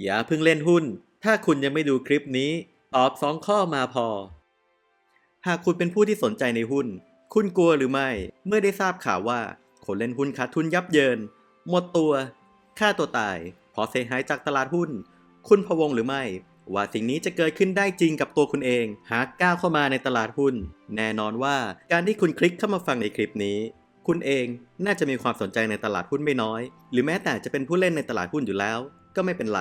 อย่าเพิ่งเล่นหุ้น ถ้าคุณยังไม่ดูคลิปนี้ ตอบสองข้อมาพอ หากคุณเป็นผู้ที่สนใจในหุ้น คุณกลัวหรือไม่ เมื่อได้ทราบข่าวว่า คนเล่นหุ้นขาดทุนยับเยิน หมดตัวฆ่าตัวตายเพอเสียหายจากตลาดหุ้น คุณพะวงหรือไม่ ว่าสิ่งนี้จะเกิดขึ้นได้จริงกับตัวคุณเอง หากก้าวเข้ามาในตลาดหุ้น แน่นอนว่าการที่คุณคลิกเข้ามาฟังในคลิปนี้คุณเองน่าจะมีความสนใจในตลาดหุ้นไม่น้อย หรือแม้แต่จะเป็นผู้เล่นในตลาดหุ้นอยู่แล้ว ก็ไม่เป็นไร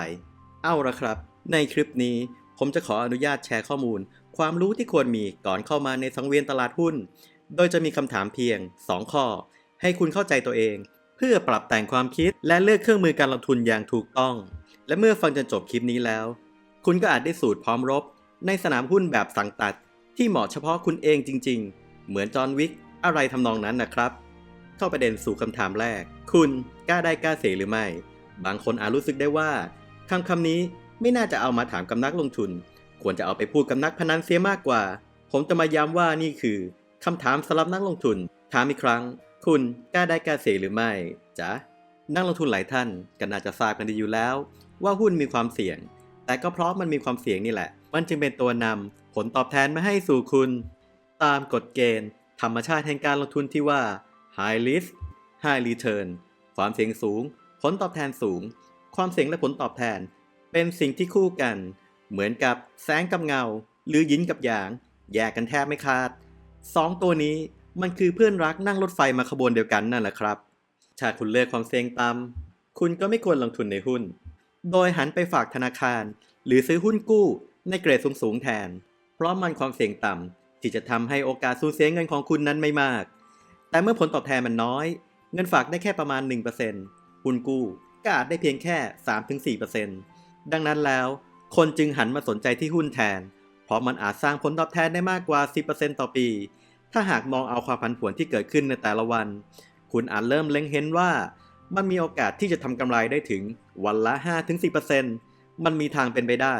เอาละครับ ในคลิปนี้ผมจะขออนุญาตแชร์ข้อมูล ความรู้ที่ควรมีก่อนเข้ามาในสังเวียนตลาดหุ้น โดยจะมีคำถามเพียง 2 ข้อ ให้คุณเข้าใจตัวเอง เพื่อปรับแต่งความคิดและเลือกเครื่องมือการลงทุนอย่างถูกต้อง และเมื่อฟังจนจบคลิปนี้แล้ว คุณก็อาจได้สูตรพร้อมรบ ในสนามหุ้นแบบสังตัด ที่เหมาะเฉพาะคุณเองจริง ๆ เหมือนจอห์นวิกอะไรทำนองนั้นนะครับ เข้าประเด็นสู่คำถามแรก คุณกล้าได้กล้าเสียหรือไม่ บางคนอาจรู้สึกได้ว่าคำคำนี้ไม่น่าจะเอามาถามกับนักลงทุน ควรจะเอาไปพูดกับนักพนันเสียมากกว่า ผมจะมาย้ำว่านี่คือคำถามสำหรับนักลงทุน ถามอีกครั้ง คุณกล้าได้กล้าเสียหรือไม่จ๊ะนักลงทุนหลายท่านก็น่าจะทราบกันดีอยู่แล้ว ว่าหุ้นมีความเสี่ยง แต่ก็เพราะมันมีความเสี่ยงนี่แหละ มันจึงเป็นตัวนำผลตอบแทนมาให้สู่คุณ ตามกฎเกณฑ์ ธรรมชาติแห่งการลงทุนที่ว่า high risk high return ความเสี่ยงสูง ผลตอบแทนสูง ความเสี่ยงและผลตอบแทน เป็นสิ่งที่คู่กัน เหมือนกับแสงกับเงา หรือยินกับหยาง แยกกันแทบไม่ขาดสองตัวนี้มันคือเพื่อนรักนั่งรถไฟมาขบวนเดียวกันนั่นแหละครับ ถ้าคุณเลือกความเสี่ยงต่ำคุณก็ไม่ควรลงทุนในหุ้น โดยหันไปฝากธนาคาร หรือซื้อหุ้นกู้ในเกรดสูงๆแทน เพราะมันความเสี่ยงต่ำที่จะทำให้โอกาสสูญเสียเงินของคุณนั้นไม่มาก แต่เมื่อผลตอบแทนมันน้อย เงินฝากได้แค่ประมาณ 1% หุ้นกู้ก็อาจได้เพียงแค่ 3-4%ดังนั้นแล้ว คนจึงหันมาสนใจที่หุ้นแทน เพราะมันอาจสร้างผลตอบแทนได้มากกว่า 10%ต่อปี ถ้าหากมองเอาความผันผวนที่เกิดขึ้นในแต่ละวัน คุณอาจเริ่มเล็งเห็นว่ามันมีโอกาสที่จะทำกำไรได้ถึงวันละ 5-10%มันมีทางเป็นไปได้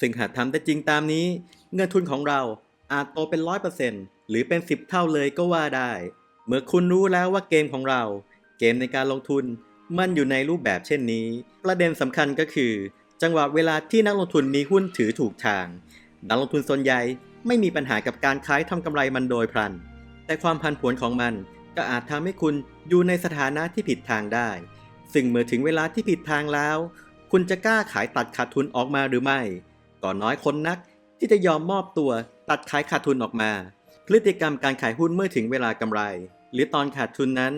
ซึ่งหากทำได้จริงตามนี้ เงินทุนของเราอาจโตเป็น 100%หรือเป็น 10 เท่าเลยก็ว่าได้ เมื่อคุณรู้แล้วว่าเกมของเรา เกมในการลงทุน มันอยู่ในรูปแบบเช่นนี้ ประเด็นสำคัญก็คือ จังหวะเวลาที่นักลงทุนมีหุ้นถือถูกทาง นักลงทุนส่วนใหญ่ไม่มีปัญหากับการขายทำกำไรมันโดยพลัน แต่ความพันผวนของมันก็อาจทำให้คุณอยู่ในสถานะที่ผิดทางได้ ซึ่งเมื่อถึงเวลาที่ผิดทางแล้ว คุณจะกล้าขายตัดขาดทุนออกมาหรือไม่ก็น้อยคนนักที่จะยอมมอบตัวตัดขายขาดทุนออกมา พฤติกรรมการขายหุ้นเมื่อถึงเวลากำไร หรือตอนขาดทุนนั้น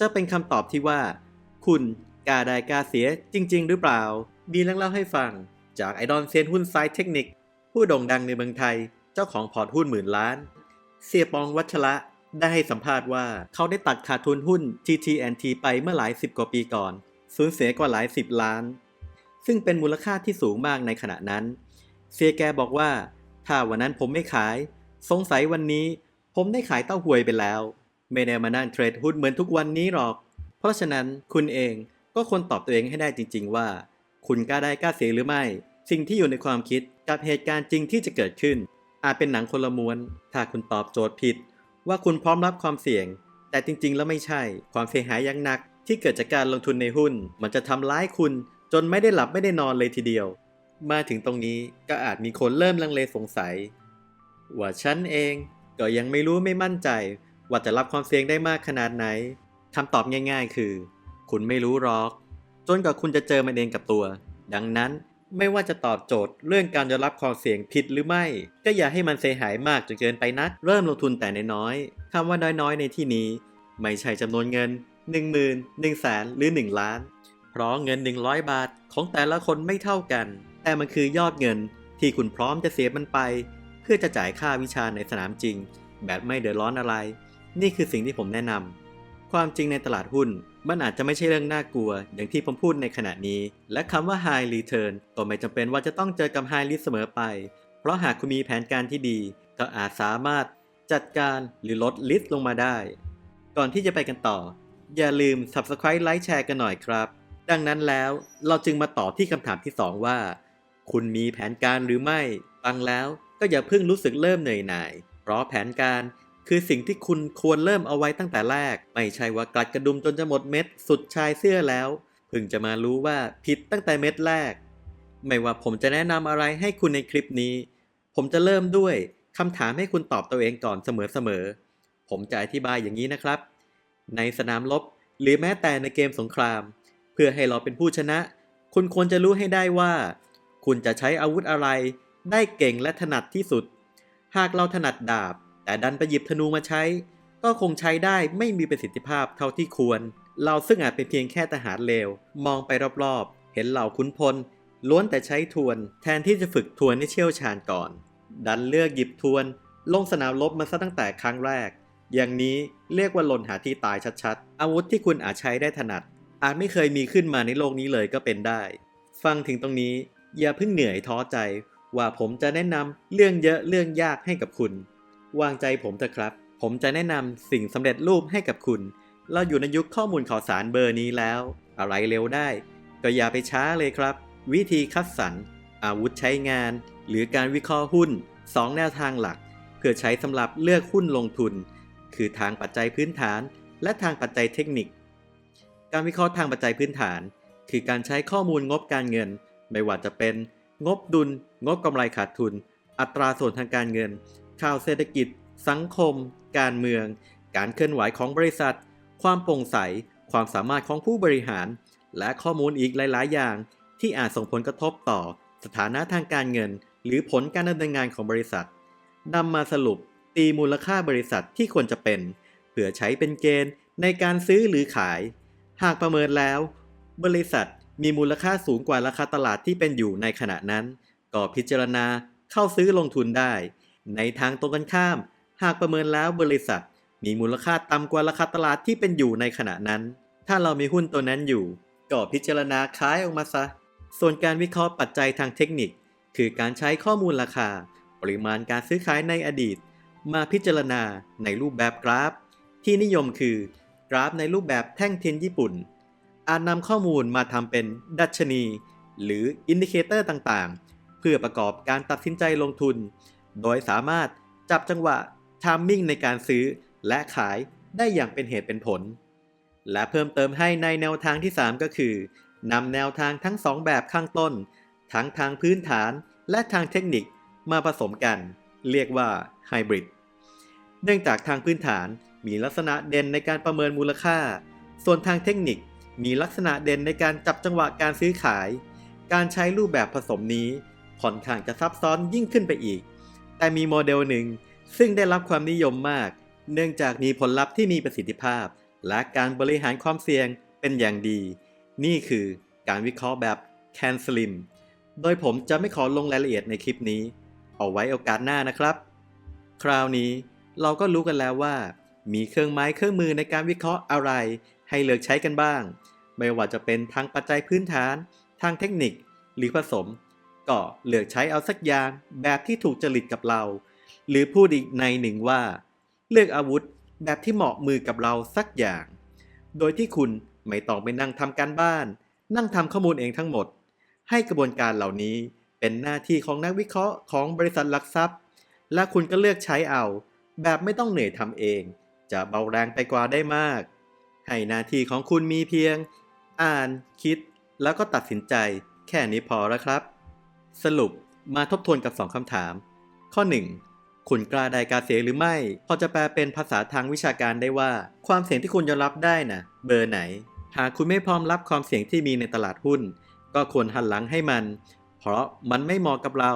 จะเป็นคำตอบที่ว่า คุณกล้าได้กล้าเสียจริง ๆ หรือเปล่า มีเรื่องเล่าให้ฟัง จากไอดอลเซียนหุ้นไซต์เทคนิค ผู้โด่งดังในเมืองไทย เจ้าของพอร์ตหุ้นหมื่นล้าน เสียปองวัชระได้ให้สัมภาษณ์ว่าเขาได้ตัดขาดทุนหุ้น TTNT ไปเมื่อหลายสิบกว่าปีก่อนสูญเสียกว่าหลายสิบล้าน ซึ่งเป็นมูลค่าที่สูงมากในขณะนั้น เสียแกบอกว่า ถ้าวันนั้นผมไม่ขาย สงสัยวันนี้ ผมได้ขายเต้าหวยไปแล้ว ไม่ได้มานั่งเทรดหุ้นเหมือนทุกวันนี้หรอก เพราะฉะนั้นคุณเองก็ควรตอบตัวเองให้ได้จริง ๆ ว่า คุณกล้าได้กล้าเสียหรือไม่ สิ่งที่อยู่ในความคิดกับเหตุการณ์จริงที่จะเกิดขึ้น อาจเป็นหนังคนละม้วน ถ้าคุณตอบโจทย์ผิด ว่าคุณพร้อมรับความเสี่ยง แต่จริง ๆ แล้วไม่ใช่ ความเสียหายอย่างหนัก ที่เกิดจากการลงทุนในหุ้น มันจะทำร้ายคุณ จนไม่ได้หลับไม่ได้นอนเลยทีเดียว มาถึงตรงนี้ก็อาจมีคนเริ่มลังเลสงสัย ว่าฉันเองก็ยังไม่รู้ไม่มั่นใจ ว่าจะรับความเสี่ยงได้มากขนาดไหน คำตอบง่ายๆ คือ คุณไม่รู้หรอก จนกว่าคุณจะเจอมันเองกับตัว ดังนั้นไม่ว่าจะตอบโจทย์เรื่องการยอมรับความเสี่ยงผิดหรือไม่ ก็อย่าให้มันเสียหายมากจนเกินไปนัก เริ่มลงทุนแต่น้อยๆคำว่าน้อยๆ ในที่นี้ ไม่ใช่จำนวนเงิน 1 0 0 0 0 1 0 0 0 0แสนหรือ 1 ล้าน เพราะเงิน 100 บาทของแต่ละคนไม่เท่ากัน แต่มันคือยอดเงินที่คุณพร้อมจะเสียมันไป เพื่อจะจ่ายค่าวิชาในสนามจริง แบบไม่เดือดร้อนอะไร นี่คือสิ่งที่ผมแนะนำ ความจริงในตลาดหุ้น มันอาจจะไม่ใช่เรื่องน่ากลัว อย่างที่ผมพูดในขณะนี้ และคำว่า high return ก็ไม่จำเป็นว่าจะต้องเจอกับ high risk เสมอไป เพราะหากคุณมีแผนการที่ดี ก็อาจสามารถจัดการหรือลด risk ลงมาได้ ก่อนที่จะไปกันต่อ อย่าลืม subscribe ไลค์แชร์กันหน่อยครับ ดังนั้นแล้วเราจึงมาต่อที่คำถามที่ 2 ว่า คุณมีแผนการหรือไม่ฟังแล้วก็อย่าเพิ่งรู้สึกเริ่มเหนื่อยหน่าย เพราะแผนการ คือสิ่งที่คุณควรเริ่มเอาไว้ตั้งแต่แรก ไม่ใช่ว่ากลัดกระดุมจนจะหมดเม็ดสุดชายเสื้อแล้วเพิ่งจะมารู้ว่าผิดตั้งแต่เม็ดแรก ไม่ว่าผมจะแนะนำอะไรให้คุณในคลิปนี้ ผมจะเริ่มด้วยคำถามให้คุณตอบตัวเองก่อนเสมอๆผมจะอธิบายอย่างนี้นะครับ ในสนามรบหรือแม้แต่ในเกมสงคราม เพื่อให้เราเป็นผู้ชนะ คุณควรจะรู้ให้ได้ว่า คุณจะใช้อาวุธอะไร ได้เก่งและถนัดที่สุด หากเราถนัดดาบ แต่ดันไปหยิบธนูมาใช้ ก็คงใช้ได้ไม่มีประสิทธิภาพเท่าที่ควร เราซึ่งอาจเป็นเพียงแค่ทหารเลว มองไปรอบๆ เห็นเหล่าขุนพล ล้วนแต่ใช้ทวน แทนที่จะฝึกทวนให้เชี่ยวชาญก่อน ดันเลือกหยิบทวน ลงสนามรบมาซะตั้งแต่ครั้งแรก อย่างนี้เรียกว่าหล่นหาที่ตายชัดๆ อาวุธที่คุณอาจใช้ได้ถนัด อาจไม่เคยมีขึ้นมาในโลกนี้เลยก็เป็นได้ ฟังถึงตรงนี้อย่าเพิ่งเหนื่อยท้อใจว่าผมจะแนะนำเรื่องเยอะเรื่องยากให้กับคุณ วางใจผมเถอะครับ ผมจะแนะนำสิ่งสำเร็จรูปให้กับคุณ เราอยู่ในยุคข้อมูลข่าวสารเบอร์นี้แล้ว อะไรเร็วได้ ก็อย่าไปช้าเลยครับ วิธีคัดสรร อาวุธใช้งาน หรือการวิเคราะห์หุ้น 2 แนวทางหลัก เพื่อใช้สำหรับเลือกหุ้นลงทุน คือทางปัจจัยพื้นฐาน และทางปัจจัยเทคนิค การวิเคราะห์ทางปัจจัยพื้นฐาน คือการใช้ข้อมูลงบการเงิน ไม่ว่าจะเป็น งบดุล งบกำไรขาดทุน อัตราส่วนทางการเงิน ข่าวเศรษฐกิจ สังคม การเมือง การเคลื่อนไหวของบริษัท ความโปร่งใส ความสามารถของผู้บริหาร และข้อมูลอีกหลาย ๆ อย่าง ที่อาจส่งผลกระทบต่อ สถานะทางการเงิน หรือผลการดำเนินงานของบริษัทนำมาสรุปตีมูลค่าบริษัทที่ควรจะเป็น เพื่อใช้เป็นเกณฑ์ในการซื้อหรือขาย หากประเมินแล้ว บริษัทมีมูลค่าสูงกว่าราคาตลาดที่เป็นอยู่ในขณะนั้น ก็พิจารณาเข้าซื้อลงทุนได้ ในทางตรงกันข้าม หากประเมินแล้วบริษัท มีมูลค่าต่ำกว่าราคาตลาดที่เป็นอยู่ในขณะนั้น ถ้าเรามีหุ้นตัวนั้นอยู่ ก็พิจารณาขายออกมาซะ ส่วนการวิเคราะห์ปัจจัยทางเทคนิค คือการใช้ข้อมูลราคา ปริมาณการซื้อขายในอดีต มาพิจารณาในรูปแบบกราฟ ที่นิยมคือกราฟในรูปแบบแท่งเทียนญี่ปุ่น อาจนำข้อมูลมาทำเป็นดัชนี หรืออินดิเคเตอร์ต่างๆ เพื่อประกอบการตัดสินใจลงทุน โดยสามารถจับจังหวะทามมิ่งในการซื้อและขายได้อย่างเป็นเหตุเป็นผล และเพิ่มเติมให้ในแนวทางที่ 3 ก็คือนำแนวทางทั้ง 2 แบบข้างต้น ทั้งทางพื้นฐานและทางเทคนิคมาผสมกัน เรียกว่าไฮบริดเนื่องจากทางพื้นฐานมีลักษณะเด่นในการประเมินมูลค่า ส่วนทางเทคนิคมีลักษณะเด่นในการจับจังหวะการซื้อขาย การใช้รูปแบบผสมนี้ค่อนข้างจะซับซ้อนยิ่งขึ้นไปอีก แต่มีโมเดลหนึ่ง ซึ่งได้รับความนิยมมาก เนื่องจากมีผลลัพธ์ที่มีประสิทธิภาพ และการบริหารความเสี่ยงเป็นอย่างดี นี่คือการวิเคราะห์แบบ Can Slim โดยผมจะไม่ขอลงรายละเอียดในคลิปนี้ เอาไว้โอกาสหน้านะครับ คราวนี้เราก็รู้กันแล้วว่า มีเครื่องไม้เครื่องมือในการวิเคราะห์อะไร ให้เลือกใช้กันบ้าง ไม่ว่าจะเป็นทางปัจจัยพื้นฐาน ทางเทคนิค หรือผสม ก็เลือกใช้เอาสักอย่างแบบที่ถูกจริตกับเรา หรือพูดอีกในหนึ่งว่า เลือกอาวุธแบบที่เหมาะมือกับเราสักอย่าง โดยที่คุณไม่ต้องไปนั่งทำการบ้าน นั่งทำข้อมูลเองทั้งหมด ให้กระบวนการเหล่านี้เป็นหน้าที่ของนักวิเคราะห์ของบริษัทหลักทรัพย์ และคุณก็เลือกใช้เอา แบบไม่ต้องเหนื่อยทำเอง จะเบาแรงไปกว่าได้มาก ให้หน้าที่ของคุณมีเพียง อ่าน คิด แล้วก็ตัดสินใจ แค่นี้พอแล้วครับ สรุปมาทบทวนกับ 2คำถาม ข้อ 1 คุณกล้าได้กลาเสียหรือไม่ พอจะแปลเป็นภาษาทางวิชาการได้ว่า ความเสี่ยงที่คุณยอมรับได้นะเบอร์ไหน หากคุณไม่พร้อมรับความเสี่ยงที่มีในตลาดหุ้น ก็ควรหันหลังให้มัน เพราะมันไม่เหมาะกับเรา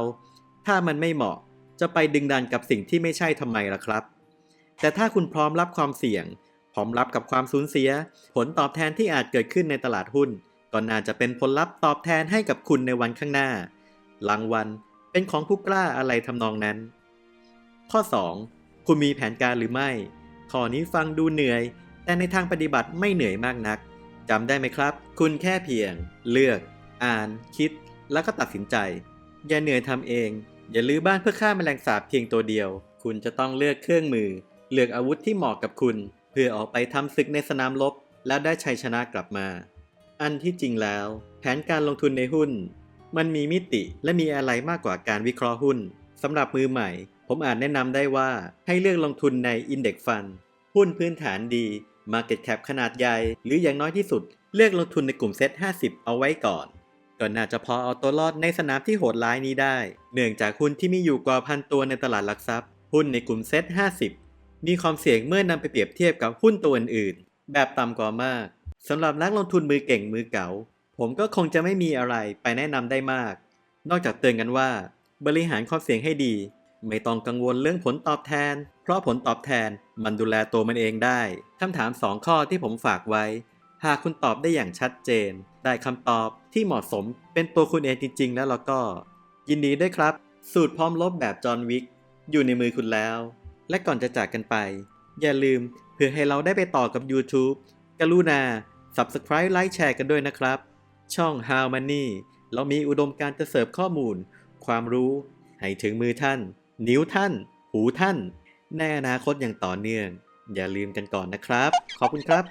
ถ้ามันไม่เหมาะ จะไปดึงดันกับสิ่งที่ไม่ใช่ทำไมล่ะครับ แต่ถ้าคุณพร้อมรับความเสี่ยง พร้อมรับกับความสูญเสีย ผลตอบแทนที่อาจเกิดขึ้นในตลาดหุ้น ก็น่าจะเป็นผลลัพธ์ตอบแทนให้กับคุณในวันข้างหน้า รางวัลเป็นของผู้กล้าอะไรทำนองนั้น ข้อ 2 คุณมีแผนการหรือไม่ ข้อนี้ฟังดูเหนื่อย แต่ในทางปฏิบัติไม่เหนื่อยมากนักจำได้ไหมครับ คุณแค่เพียง เลือก อ่าน คิด แล้วก็ตัดสินใจ อย่าเหนื่อยทำเอง อย่าลื้อบ้านเพื่อฆ่าแมลงสาบเพียงตัวเดียว คุณจะต้องเลือกเครื่องมือ เลือกอาวุธที่เหมาะกับคุณ เพื่อออกไปทำศึกในสนามรบแล้วได้ชัยชนะกลับมา อันที่จริงแล้ว แผนการลงทุนในหุ้น มันมีมิติและมีอะไรมากกว่าการวิเคราะห์หุ้นสำหรับมือใหม่ ผมอาจแนะนำได้ว่าให้เลือกลงทุนใน Index Fund หุ้นพื้นฐานดี Market Cap ขนาดใหญ่ หรืออย่างน้อยที่สุด เลือกลงทุนในกลุ่มเซ็ต50 เอาไว้ก่อนก็น่าจะพอเอาตัวรอดในสนามที่โหดร้ายนี้ได้ เนื่องจากหุ้นที่มีอยู่กว่าพันตัวในตลาดหลักทรัพย์ หุ้นในกลุ่มเซ็ต50 มีความเสี่ยงเมื่อนำไปเปรียบเทียบกับหุ้นตัวอื่นๆแบบต่ำกว่ามากสำหรับนักลงทุนมือเก่งมือเก๋า ผมก็คงจะไม่มีอะไรไปแนะนำได้มาก นอกจากเตือนกันว่า บริหารความเสี่ยงให้ดี ไม่ต้องกังวลเรื่องผลตอบแทน เพราะผลตอบแทนมันดูแลตัวมันเองได้คำถาม 2 ข้อที่ผมฝากไว้ หากคุณตอบได้อย่างชัดเจน ได้คำตอบที่เหมาะสมเป็นตัวคุณเองจริง ๆ แล้วเราก็ ยินดีด้วยครับ สูตรพร้อมลบแบบจอห์นวิกอยู่ในมือคุณแล้ว และก่อนจะจากกันไป อย่าลืมเพื่อให้เราได้ไปต่อกับ YouTube กรุณา Subscribe ไลค์แชร์กันด้วยนะครับ ช่อง How Money เรามีอุดมการจะเสิร์ฟข้อมูล ความรู้ ให้ถึงมือท่าน นิ้วท่าน หูท่านในอนาคตอย่างต่อเนื่อง อย่าลืมกันก่อนนะครับ ขอบคุณครับ